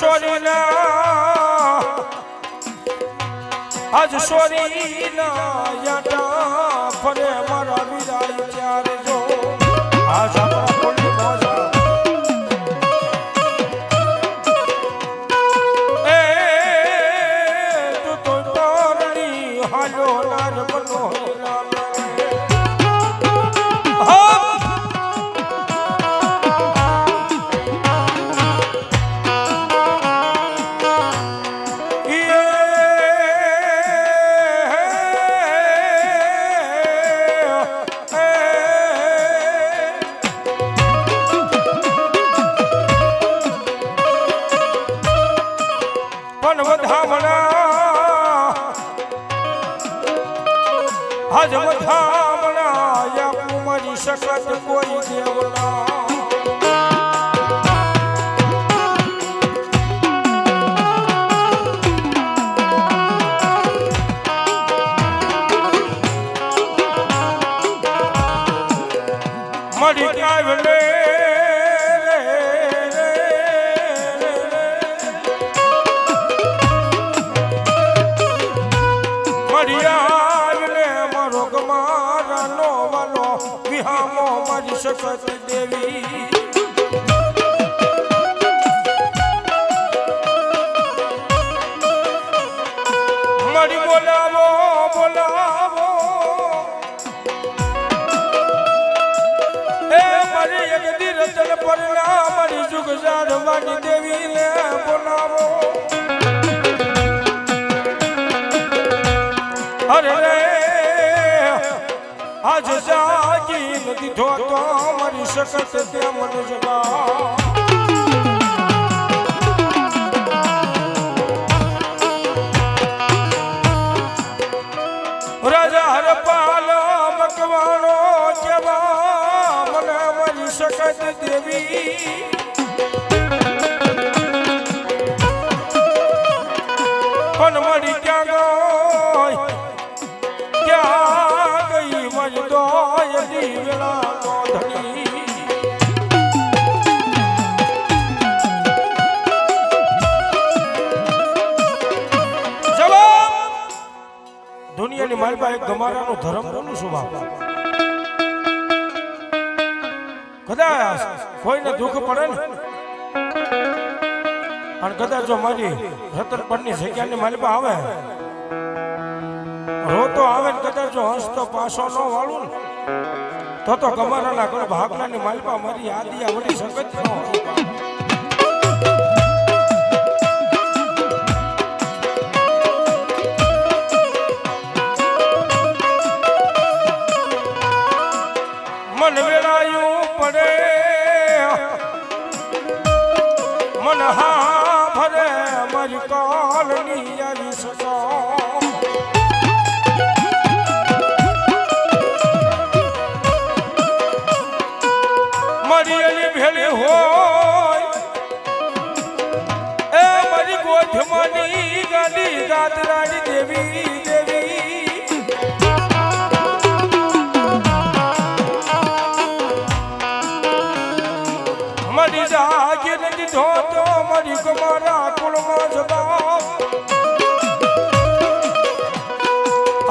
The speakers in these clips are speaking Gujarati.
સોરીના આજ સોરીના યાટા ફરે મારા વિદાય ચાર જો. આજ વધામણા યા મારી શકત કોઈ દેવના મળી શકત દેવી. મળી બોલાવો બોલાવો. એ મારી જગદી રતન પરના મારી જુગ જાડવાની દેવીને બોલાવો. અરે આજ જાગી નથી જોતો મરી શકત તે મન જગા એક ગમારાનો ધર્મ છું બાપ કદાચ કોઈને દુઃખ પડે ને અને કદાચ જો મારી રતનની જગ્યાની મારી પાસે આવે, રોતો આવે ને કદાચ જો હસતો પાછો ન વાળું ને, તો તો ગમારાના ઘર ભાગલાની માલપા મારી આદિયા વળી સંગત ન હોય. મારી કાલની આવી સજા. મારી એની ભેળી હોય. એ મારી ગોઠમાની ગાડી ગાતરાની દેવી દેવી.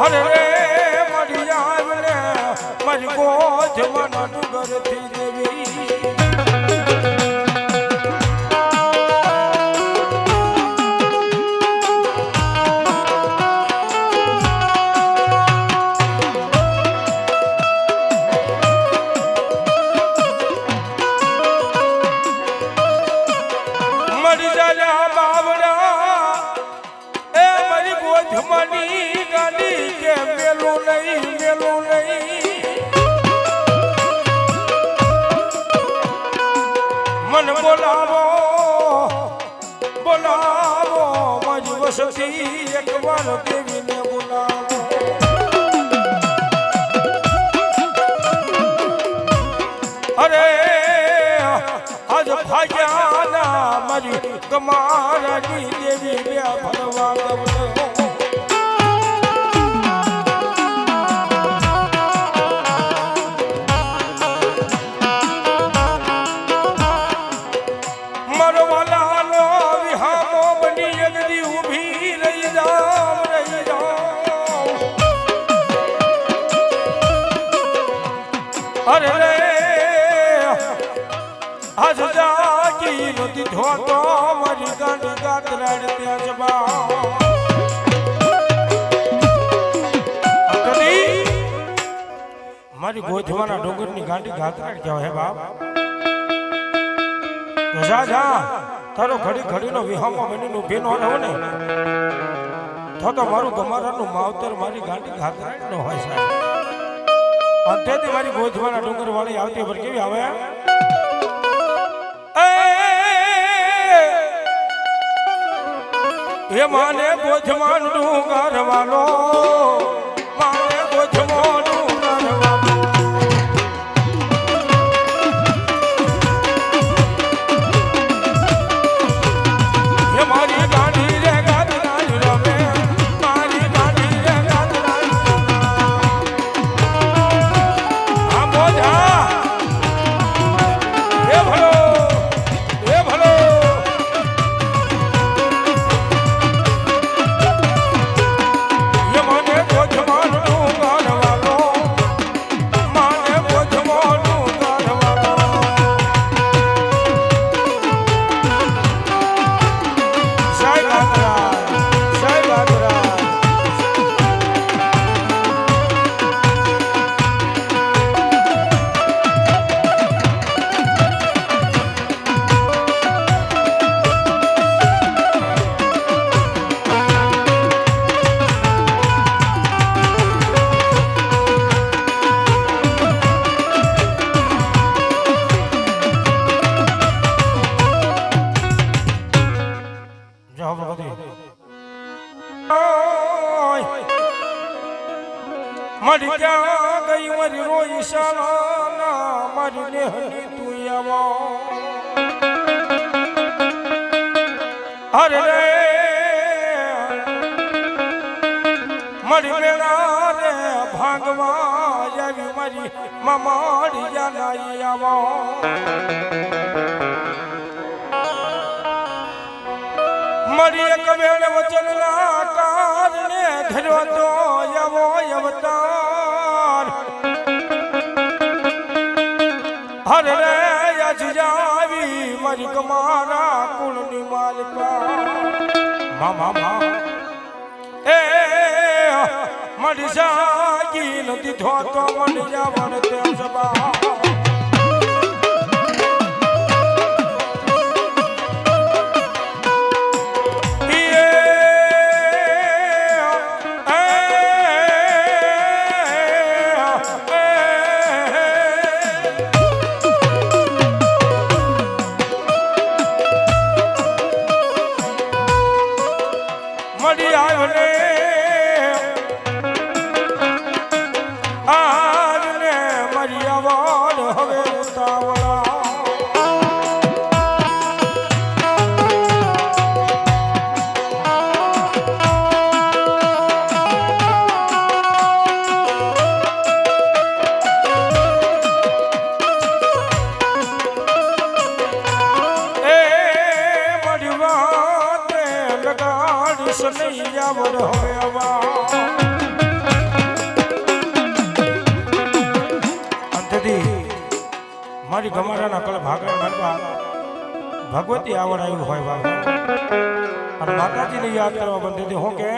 અરે રે મરી આવને મરી ગોજ મન ડુગરથી દેવી. મરી કે મેલું નહીં મેલું નહીં. મન બોલાવો બોલાવો મારી વસતી એક વાર દેવીને બોલાવો. અરે, આજ દેવી બે ભરવા. ગાંડી ગાત રાડ ત્યાં જબા મારી ગોધવાના ડુંગરની ગાંડી ગાતરાડ કહેવાય હે બાપ. જા જા, તારો ઘડી ઘડીનો વિહામો બનીનો બેનો રહો ને. તો તો મારું ગમારાનું માવતર મારી ગાંઠી ગાતરાડ નો હોય સાહેબ. અંતેથી મારી ગોધવાના ડુંગર વાળી આવતી પર કેવી આવે? એ! માને ગોધમાન ડુંગર વાલો માને ગોધમો મારી ક્યાં ગઈ મારી રોઈ શાળાના મારી નેહની તું આવો. અરે રે મારી મેળા રે, ભાગવા આવી મારી મામાડી જાનાઈ આવો. મરી એક વેળ વચનના કારણે ધર્યો તો યવો અવતાર. હર રે યજ જાવી મરી કમારા કુળની માલિકા. મામા, મા. એ મરી જાગી નથી ધોતો મરી જાવણ તે સબા મારી ગમાડાના કલ ભાગણ ગરબા ભગવતી આવડ આવ્યું હોય બાબા અને માતાજીને યાદ કરવા બંધ હતી હું કે?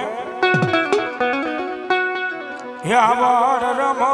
હે આવડ રમવા